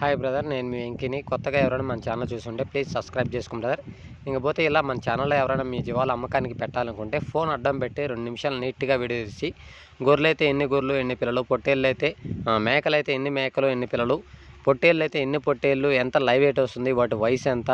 Hi brother నేను మీ వెంకిని. కొత్తగా ఎవరైనా మన ఛానల్ చూసుకుంటే ప్లీజ్ సబ్స్క్రైబ్ చేసుకోండి బ్రదర్ ఇంకపోతే ఇలా మన ఛానల్లో ఎవరైనా మీ జీవాలు అమ్మకానికి పెట్టాలనుకుంటే ఫోన్ అడ్డం పెట్టి రెండు నిమిషాలు నీట్గా వీడియో తీసి గొర్రెలు అయితే ఎన్ని గొర్రెలు ఎన్ని పిల్లలు పొట్టేళ్ళు అయితే మేకలు అయితే ఎన్ని మేకలు ఎన్ని పిల్లలు పొట్టేళ్ళు అయితే ఎన్ని పొట్టేళ్ళు ఎంత లైవ్ వెయిట్ వస్తుంది వాటి వయసు ఎంత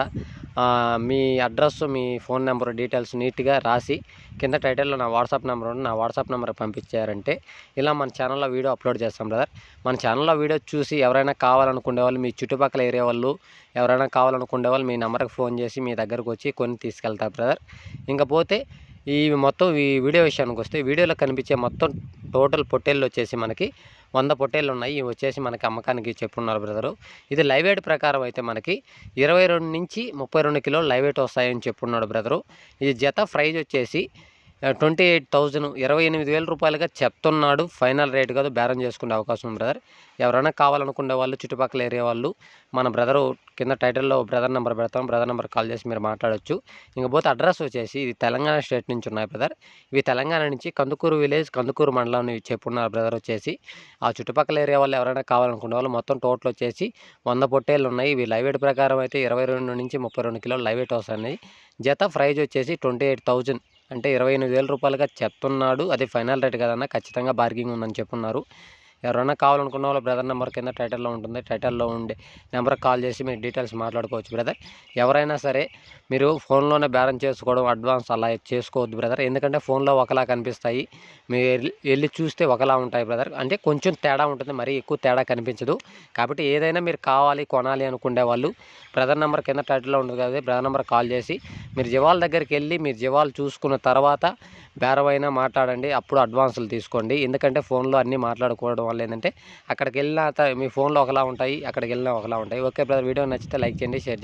మీ అడ్రస్ మీ ఫోన్ నెంబర్ డీటెయిల్స్ నీట్గా రాసి కింద టైటిల్లో నా వాట్సాప్ నెంబర్ ఉంది నా వాట్సాప్ నెంబర్ పంపించారంటే ఇలా మన ఛానల్లో వీడియో అప్లోడ్ చేస్తాం బ్రదర్. మన ఛానల్లో వీడియో చూసి ఎవరైనా కావాలనుకునే వాళ్ళు మీ చుట్టుపక్కల ఏరియా వాళ్ళు ఎవరైనా కావాలనుకునే వాళ్ళు మీ నెంబర్కి ఫోన్ చేసి మీ దగ్గరకు వచ్చి కొన్ని తీసుకెళ్తారు బ్రదర్. ఇంకపోతే ఈ మొత్తం ఈ వీడియో విషయానికి వస్తే వీడియోలో కనిపించే మొత్తం టోటల్ పొట్టేళ్ళు వచ్చేసి మనకి వంద పొట్టేళ్ళు ఉన్నాయి. ఇవి వచ్చేసి మనకి అమ్మకానికి చెప్పున్నారు బ్రదరు. ఇది లైవ్ వెయిట్ ప్రకారం అయితే మనకి ఇరవై రెండు నుంచి ముప్పై రెండు కిలోలు లైవ్ వెయిట్ వస్తాయని చెప్పున్నాడు బ్రదరు. ఈ జత ప్రైజ్ వచ్చేసి ట్వంటీ ఎయిట్ థౌజండ్ ఇరవై ఎనిమిది వేల రూపాయలుగా చెప్తున్నాడు. ఫైనల్ రేట్ కాదు బేరం చేసుకునే అవకాశం ఉంది బ్రదర్. ఎవరైనా కావాలనుకునే వాళ్ళు చుట్టుపక్కల ఏరియా వాళ్ళు మన బ్రదరు కింద టైటిల్లో బ్రదర్ నెంబర్ పెడతాం బ్రదర్ నెంబర్ కాల్ చేసి మీరు మాట్లాడొచ్చు. ఇంకపోతే అడ్రస్ వచ్చేసి ఇది తెలంగాణ స్టేట్ నుంచి ఉన్నాయి బ్రదర్. ఇవి తెలంగాణ నుంచి కందుకూరు విలేజ్ కందుకూరు మండలం చెప్పున్నారు బ్రదర్ వచ్చేసి. ఆ చుట్టుపక్కల ఏరియా వాళ్ళు ఎవరైనా కావాలనుకునే వాళ్ళు మొత్తం టోటల్ వచ్చేసి వంద పొట్టేళ్ళు ఉన్నాయి. ఇవి లైవ్ ప్రకారం అయితే ఇరవై రెండు నుంచి ముప్పై రెండు కిలోలు లైవ్ ఎయిట్ వస్తున్నాయి జత ప్రైజ్ వచ్చేసి ట్వంటీ ఎయిట్ థౌజండ్ అంటే ఇరవై ఎనిమిది వేల రూపాయలుగా చెప్తున్నాడు. అది ఫైనల్ రేట్ కదన్నా ఖచ్చితంగా బార్గింగ్ ఉందని చెప్పున్నారు ఎవరైనా కావాలనుకున్న వాళ్ళ బ్రదర్ నెంబర్ కింద టైటిల్లో ఉంటుంది. టైటిల్లో ఉండే నెంబర్కి కాల్ చేసి మీరు డీటెయిల్స్ మాట్లాడుకోవచ్చు బ్రదర్. ఎవరైనా సరే మీరు ఫోన్లోనే బేరం చేసుకోవడం అడ్వాన్స్ అలా చేసుకోవద్దు బ్రదర్. ఎందుకంటే ఫోన్లో ఒకలా కనిపిస్తాయి. మీరు వెళ్ళి- వెళ్ళి చూస్తే ఒకలా ఉంటాయి బ్రదర్. అంటే కొంచెం తేడా ఉంటుంది. మరీ ఎక్కువ తేడా కనిపించదు. కాబట్టి ఏదైనా మీరు కావాలి కొనాలి అనుకునే వాళ్ళు బ్రదర్ నెంబర్ కింద టైటిల్లో ఉంటుంది కదా బ్రదర్ నెంబర్ కాల్ చేసి మీరు జీవాల దగ్గరికి వెళ్ళి మీరు జీవాలు చూసుకున్న తర్వాత బేరవైనా మాట్లాడండి. అప్పుడు అడ్వాన్సులు తీసుకోండి. ఎందుకంటే ఫోన్లో అన్నీ మాట్లాడుకోవడం వల్ల ఏంటంటే అక్కడికి వెళ్ళిన మీ ఫోన్లో ఒకలా ఉంటాయి అక్కడికి వెళ్ళినా ఒకలా ఉంటాయి. ఓకే బ్రదర్ వీడియో నచ్చితే లైక్ చేయండి షేర్ చేయండి.